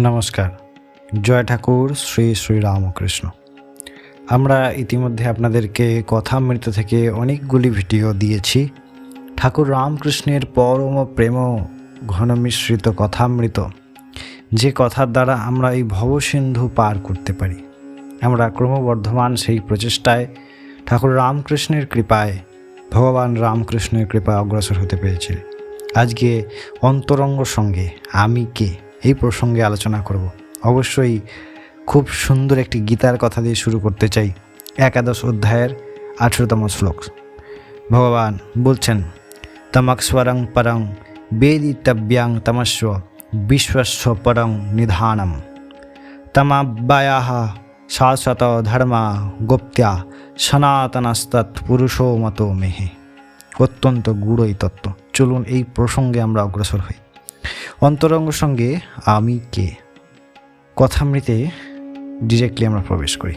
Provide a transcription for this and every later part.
নমস্কার। জয় ঠাকুর, শ্রী শ্রী রামকৃষ্ণ। আমরা ইতিমধ্যে আপনাদেরকে কথামৃত থেকে অনেকগুলি ভিডিও দিয়েছি। ঠাকুর রামকৃষ্ণের পরম প্রেম ঘনমিশ্রিত কথামৃত, যে কথার দ্বারা আমরা এই ভবসিন্ধু পার করতে পারি। আমরা ক্রমবর্ধমান সেই প্রচেষ্টায় ঠাকুর রামকৃষ্ণের কৃপায়, ভগবান রামকৃষ্ণের কৃপায় অগ্রসর হতে পেরেছি। আজকে অন্তরঙ্গ সঙ্গে আমি কে? এই প্রসঙ্গে আলোচনা করব। অবশ্যই খুব সুন্দর একটি গীতার কথা দিয়ে শুরু করতে চাই। একাদশ অধ্যায়ের আঠেরোতম শ্লোক। ভগবান বলছেন তমক্স্বরং পরং বেদিতব্যাং তমস্ব বিশ্বস্ব পরং নিধানম। তমাব্যায়া শাশ্বত ধর্মা গুপ্ত্যা সনাতনস্তৎ পুরুষো মতো মেহে। অত্যন্ত গূঢ় এই তত্ত্ব। চলুন এই প্রসঙ্গে আমরা অগ্রসর হই। অন্তরঙ্গ সঙ্গে আমি কে? কথামৃতে ডিরেক্টলি আমরা প্রবেশ করি।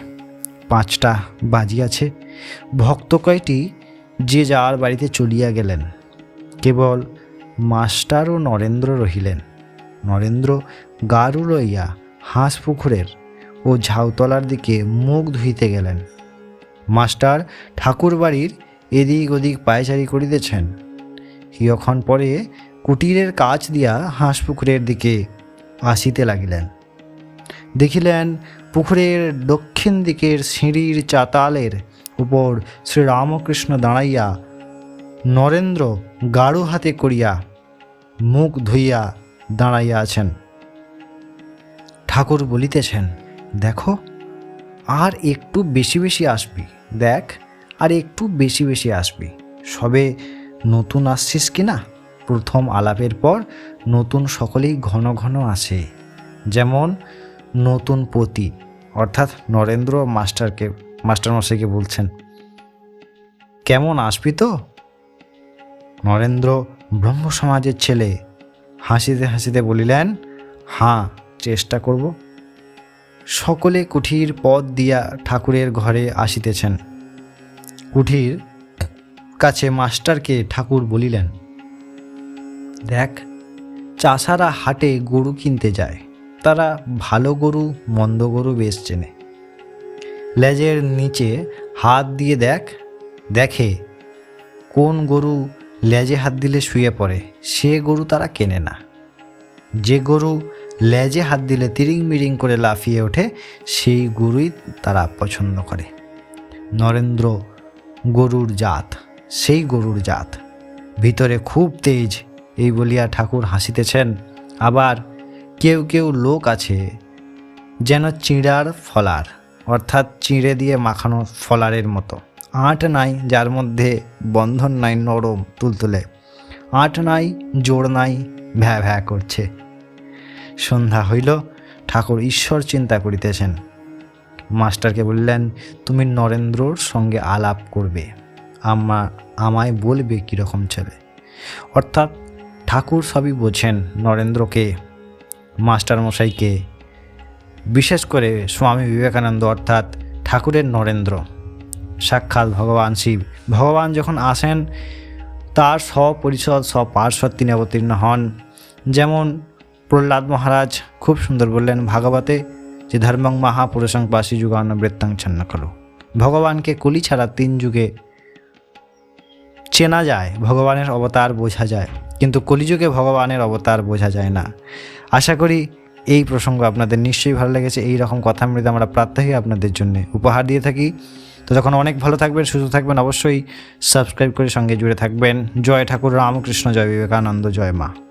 পাঁচটা বাজি আছে। ভক্ত কয়টি? যে যার বাড়িতে চলিয়া গেলেন। কেবল মাস্টার ও নরেন্দ্র রহিলেন। নরেন্দ্র গারু লইয়া হাঁস পুকুরের ও ঝাউতলার দিকে মুখ ধুইতে গেলেন। মাস্টার ঠাকুর বাড়ির এদিক ওদিক পায়চারি করিতেছেন। কিয়ক্ষণ পরে কুটিরের কাজ দিয়া হাঁস পুকুরের দিকে আসিতে লাগিলেন। দেখিলেন পুকুরের দক্ষিণ দিকের সিঁড়ির চাতালের উপর শ্রীরামকৃষ্ণ দাঁড়াইয়া নরেন্দ্র গাঢ় হাতে করিয়া মুখ ধুইয়া দাঁড়াইয়া আছেন। ঠাকুর বলিতেছেন, দেখো, আর একটু বেশি বেশি আসবি, দেখ, আর একটু বেশি বেশি আসবি, সবে নতুন আসছিস কি না? প্রথম আলাপের পর নতুন সকলেই ঘন ঘন আসে। যেমন নতুন পতি, অর্থাৎ নরেন্দ্র মাস্টারকে, মাস্টারমশাইকে বলছেন, কেমন আসবি তো? নরেন্দ্র ব্রহ্ম সমাজের ছেলে, হাসিতে হাসিতে বলিলেন, হাঁ, চেষ্টা করব। সকলে কুঠির পথ দিয়া ঠাকুরের ঘরে আসিতেছেন। কুঠির কাছে মাস্টারকে ঠাকুর বলিলেন দেখ, চাষারা হাটে গরু কিনতে যায়। তারা ভালো গরু, মন্দ গরু বেশ চেনে। লেজের নিচে হাত দিয়ে দেখ, দেখে কোন গরু লেজে হাত দিলে শুয়ে পড়ে, সে গরু তারা কেনে না। যে গরু লেজে হাত দিলে তিরিং মিরিং করে লাফিয়ে ওঠে, সেই গরুই তারা পছন্দ করে। নরেন্দ্র গরুর জাত, সেই গরুর জাত। ভিতরে খুব তেজ এই বলিয়া ঠাকুর হাসিতেছেন। আবার কেউ কেউ লোক আছে যেন চিঁড়ার ফলার, অর্থাৎ চিঁড়ে দিয়ে মাখানো ফলারের মতো। আট নাই যার মধ্যে বন্ধন নাই, নরম তুলতুলে। আট নাই জোর নাই, ভ্যা ভ্যা করছে। সন্ধ্যা হইল, ঠাকুর ঈশ্বর চিন্তা করিতেছেন। মাস্টারকে বললেন, তুমি নরেন্দ্রর সঙ্গে আলাপ করবে। আমা আমায় বলবে কীরকম ছেলে? অর্থাৎ ঠাকুর সবই বোঝেন নরেন্দ্রকে, মাস্টারমশাইকে, বিশেষ করে স্বামী বিবেকানন্দ অর্থাৎ ঠাকুরের নরেন্দ্র। সাক্ষাৎ ভগবান শিব। ভগবান যখন আসেন, তার স্বপরিষদ স্বপার্শ্বদ তিনি অবতীর্ণ হন। যেমন প্রহ্লাদ মহারাজ খুব সুন্দর বললেন, ভাগবতে যে ধর্মং মহাপুরুষং পাশি যুগান বৃত্তাং ছন্ন করো। ভগবানকে কলি ছাড়া তিন যুগে চেনা যায়, ভগবানের অবতার বোঝা যায়। কিন্তু কলিযুগে ভগবানের অবতার বোঝা যায় না। আশা করি এই প্রসঙ্গ আপনাদের নিশ্চয়ই ভালো লেগেছে। এই রকম কথা কথামৃত আমরা প্রাত্যহিক আপনাদের জন্য উপহার দিয়ে থাকি। তো তখন অনেক ভালো থাকবেন, সুস্থ থাকবেন, অবশ্যই সাবস্ক্রাইব করে সঙ্গে জুড়ে থাকবেন। জয় ঠাকুর, রামকৃষ্ণ, জয় বিবেকানন্দ, জয় মা।